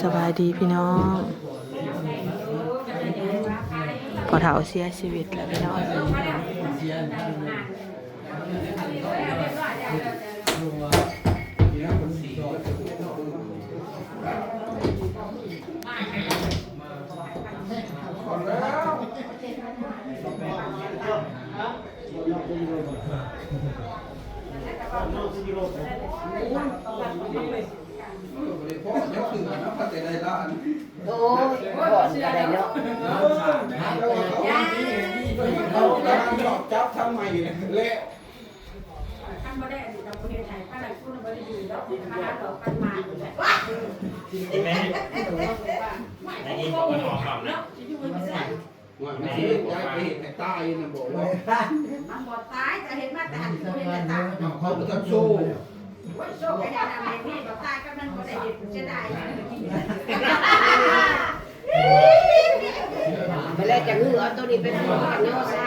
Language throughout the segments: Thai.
สบายดีพี่น้องพอเถาเสียชีวิตแล้วพี่น้อง โอ้ยก่อนอะไรเนาะจับทำไมเละท่านบ่ได้อยู่กับประเทศไทยป้าหลายคนบ่ได้อยู่แล้วมาหาดอกกันมาอยู่แหละแม่แม่อีกคนออกก่อนนะสิอยู่บ่ได้ว่าไม่ใช่ย้ายไปเห็นแต่ตายนะบอกว่ามันบ่ตายจะเห็นมาแต่หันตัวเห็นแต่ตาเขาก็ต้องสู้ โชคให้ได้นำนี่บ่ตายก็มันบ่ได้เห็นเสียดายไปแล้วจะหื้อเอาตัวนี้เป็นหัวกันเนาะใส่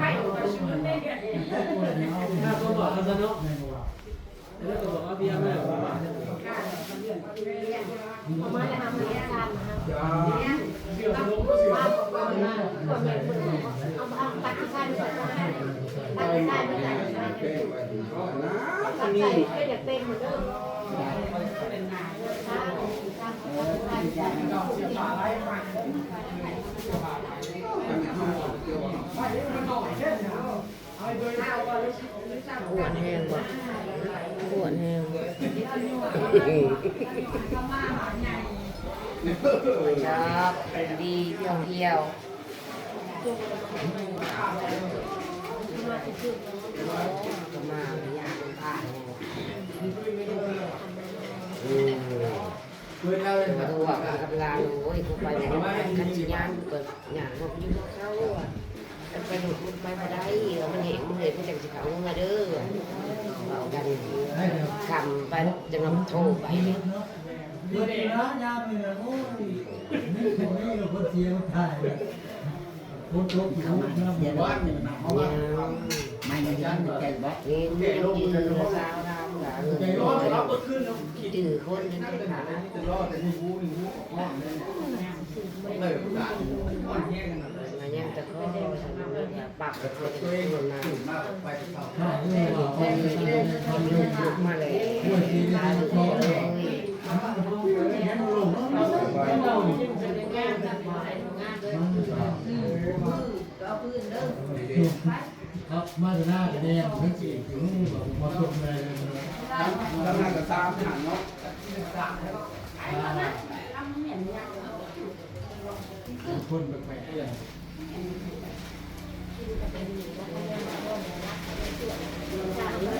ให้อยู่กับชีวิตได้เดือนนี้ถ้าก็บอกกันซะเน แก้ไว้ก็นะตัดใส่ก็อยากเต็มเหมือนเดิมปวดแห้งว่ะปวดแห้งครับเป็นดีเที่ยวเที่ยว ก็มาอยากผ่านอืมมาดูว่าการกำลังโอ้ยกูไปไหนขันจิยานเปิดหยางบอกอยู่กับเขาอะไปหนุนไปมาได้มันเห็นมันเลยเพื่อจะเขาเงินเด้อเอากันคำไปจะนำโทรไปเดี๋ยวนะยามเลยนะโอ้ยนี่คนนี้กับคนเสียคนไทย คนทุกข์ทุกข์นะบ้านเนี่ยนะเพราะว่าไม่ได้ยันใจบัดเองไม่ได้ยืนสาวดำหลาเงินใจร้อนรับก็ขึ้นแล้วดื้อคนนึงได้ขาจะรอดแต่หูหูหูห้องเลยเลยผู้ด่าห้องแห้งกันเลยมายังตะข้อปากตัวตัวเองเองมาตื่นมาไปเขาข้าวเนี่ยว่าเป็นทำลูกลุกมาเลยตาดูเลย ครับมาหน้าแดงทั้งสี่ถึงมาตรงเลยแล้วนั่งกับตามหันเนาะคนแปลกๆอย่างเว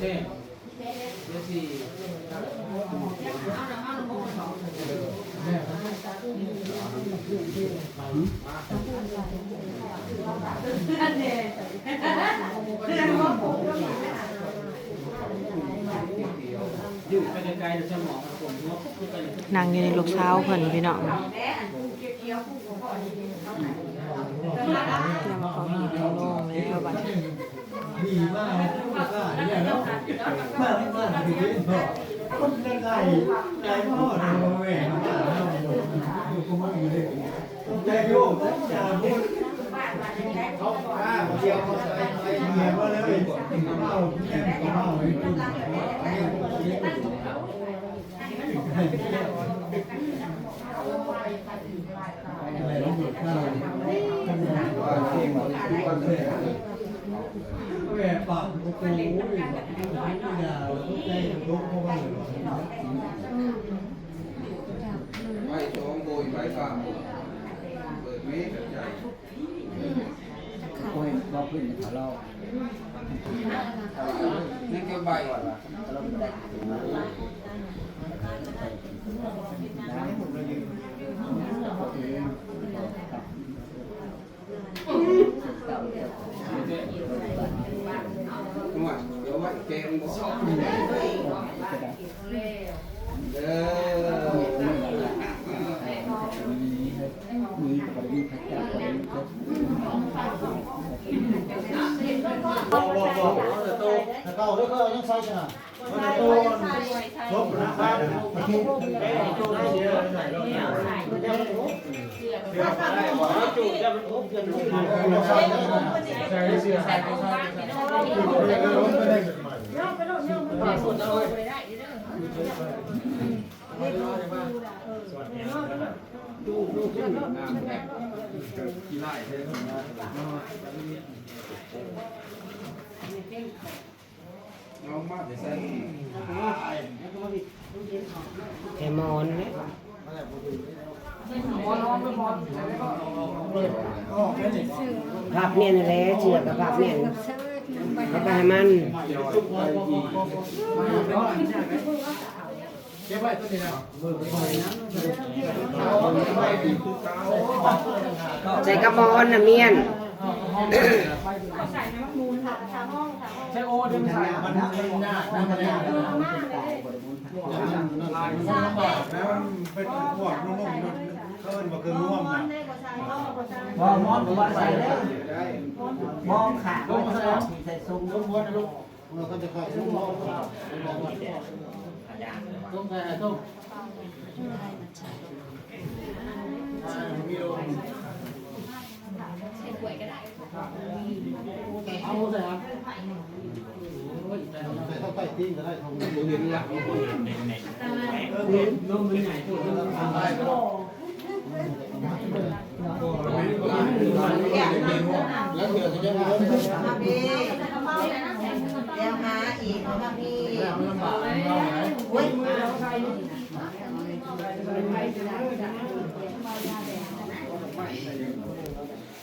เราได้เจ้าเอ๊ะเด้เดี๋ยวสี่แม่ครับอยู่ไปไกลๆเดี๋ยวสมองมันผมว่าปุ๊บไปเลยนั่งอยู่ในลูกเช้าเพิ่นพี่น้องเนี่ยวผู้ของพ่อนี่เขาไหนเตรียมของหีบของโล่งแล้วบัด ดีมากก็เนี่ยเนาะมากมากดีเลยเนาะคนไกลไกลไกลพ่อเนาะแม่มาแล้วอยู่ก็มาอยู่เลยใจโยกใจพูดบ้านมาในใจเขาบอกข้าเดียวเขาใส่ไปเหยียบมาเลยเมาแค่เมาไอ้คนอะไรต้องหยุดข้าวว่าเก่งว่าทุกวันเลยแม่ ปากโอ้โหไม่ยาวใจลุกเพราะว่าเหนื่อยไปสองโบยไปสามเปิดเมฆใหญ่โอ้ยบอกขึ้นเขาเล่านี่ก็ใบก่อนละเราไม่ได้นวดเดี๋ยวไว้แกงบ่เออ มีปกติพัฒนาคนบอกบอกบอกแต่โตแต่เก่าด้ว ยก็ยังใช้กันอะแต่โตลบนะครับมาคิดแม่โตได้เยอะห น่อยแล้วเนี่ยเดี๋ยวได้บอกว่าจุดจะมันทุบจะทุบใช่ใช่เสียใช่ใช่ใช่ย่อไปโน่นย่อไปโน่นส่วนแห้งก็แบบดูดูขึ้นน้ำแบบกี่ไร่เท่านั้นน้องมาแต่มอนไหมภาพเนี่ยนแหละเชื่อกับภาพเนี่ยเอาไปให้มันเก็บไว้ตัวนี้นะใส่กระมอนนะเมียน เอาใส่น้ำมูลค่ะทาห้องทาห้องใช่โอ้เดี๋ยมันใส่มันมันยากนะมันยากเออมากเลยลายมันลำบากนะมันเป็นพวกนุ่มๆเขาเป็นบ่คือร่วมนะมองมองตัวใส่แล้วมองขาลงมาแล้วใส่ซุ้มลูกวัวนลูกเราก็จะคอยลูกมมองขยางเลยว่ะต้ม ใส่ต้มเอาใส่ครับใส่เข้าไปทิ้งก็ได้ทำบุญเงินละเน่งเน่งแม่งมมันใหญ่พูดแล้วทำได้ก็แล้วเดี๋ยวจะยังไงครับพี่เดี๋ยวหาอีกครับพี่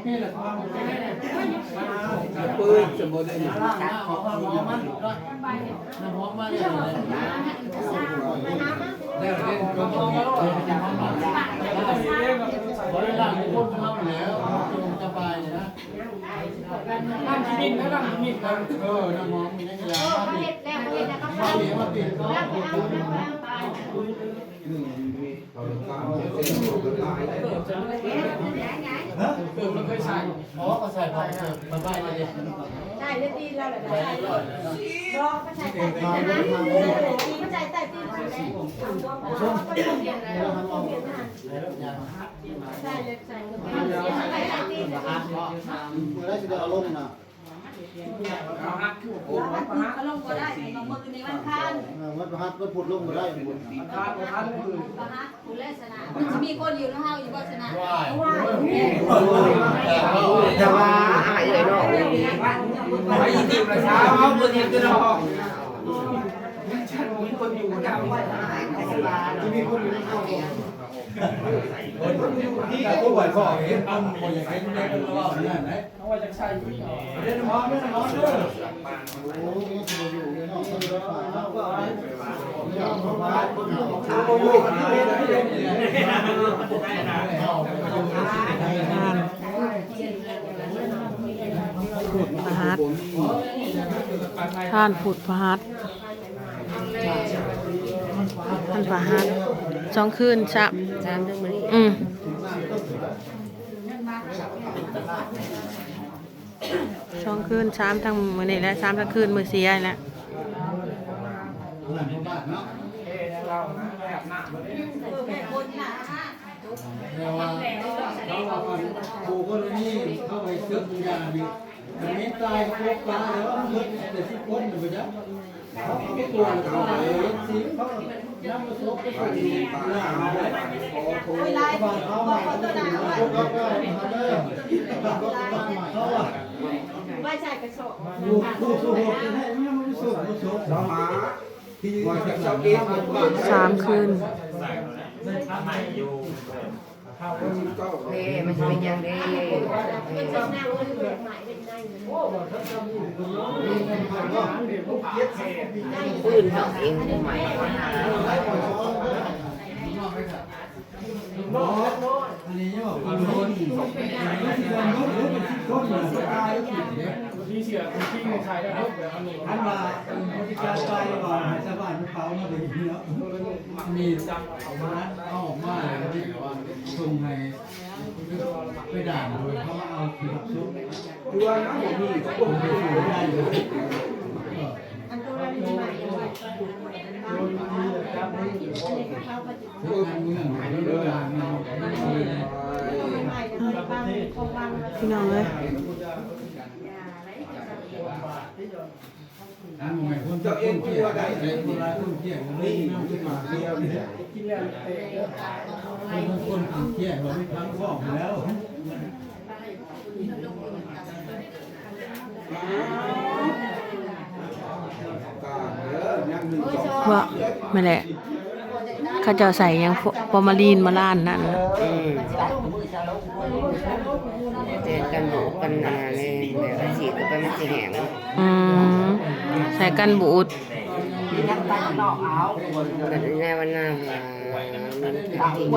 เราไหนโอ้ยเด็กคนนี้มีมาเดี๋ยวใส่ไม่ได้ใส่ยาเนี่ยนเอาโป๊กเสืนาะต้องใส่ต้องยาเพราะจะคุยได้ครับนี่แหละครับปืนสมบูรณ์เขอความหอมมันน้ำหอมมาเลยแล้วเล่นก็ต้องมาบริษัทคนทำแล้วจะไปนะนั่งกินนะนั่งกินนะเออน้ำหอมมีนักกีฬามาปิดมาปิดมาปิดก็ฮะเกิด มันเคยใส่อ๋อก็ใส่พอเกิดมาบ้านเลยได้เรียบดีแล้วแหละได้บอกก็ใช้แต่ตีนะตีก็ใช้แต่ตีนั่นแหละทำตัวพอก็เปลี่ยนแล้วเปลี่ยนนะใช่เลยใส่ก็เป็นใส่แต่ตีเมื่อไรจะได้อารมณ์นะ ก็ลงก็ได้บางมือในวันคันวัดพระฮัทวัดพุทธลงมาได้บุญปะฮะคุณเลสนามันจะมีคนอยู่นะฮาอยู่วัฒนาว้ายแต่ว่าอายเลยเนาะไปยิงประชาเขาเพื่อนจะรอฉันมีคนอยู่กับที่มีคนอยู่ในเขา ที่แต่ผู้บ่อยข้อเห็นอันบ่อยอย่างเห็ได้ก็ว่าเนี่ยไหนเอาไว้จะใช้เรื่องน้องเรื่องน้องเด้อโอ้ยจะอยู่ในห้องคนละฝ่ายก็อะไรเนี่ยคนมาคนอยู่คนอยู่กันที่ไหนเนี่ยพหัตท่านผุดพหัตท่านพหัตสองคืนชะสามเรื่องมันนี่อืมสองคืนสามทั้งมื้อนี้และสามทั้งคืนมื้อเสียนี่แหละแม่คนน่ะแต่ว่าเขาว่าปูคนนี้เข้าไปซึกยาดิอันนี้ตายพวกปลาแล้วมันเลิกแต่ที่ก้นอยู่จ้ะโอ้ยลายบอกขอตัวหนาไว้ไว้ใส่กระสอบสามคืน เด้มันจะเป็นยังเด้เป็นเจ้าหน้าเงินเบิกหมายเป็นได้เงินปืนเขาเองใหม่อันนี้ยังบอกคนคนคนคนตาย ที่เสียที่ในชายได้ท่านว่าคนที่การตายว่าชาวบ้านเขามาเลยเนาะมีจับเอามาเอาออกมาเลยที่ว่าส่งให้ไปด่านโดยเขามาเอาขีดซุปดูว่าน้ำผมมีก็บ่มีได้เลยอันตัวเราเป็นใหม่ด้วยอันนี้เขาปฏิบัติเงื่อนไขเรื่องงานไม่ด้ใหม่แต่บพี่น้องเอ้ย อันใหม่คนจะเอ็นที่ว่าได้เลยเวลาคนเที่ยงนี่น้ำขึ้นมาเที่ยวนี่คนคนเที่ยงเราไม่ทั้งฟ้องแล้วว่าไม่แหละเขาจะใส่ยังฟอร์มาลีนมาล้านนั่นนะอืมเจอ กันหมูกันมาเลยแบบสีก็ไปมันสิแหงอืมใส่กันบูดแต่ในวันหน้ามันจริง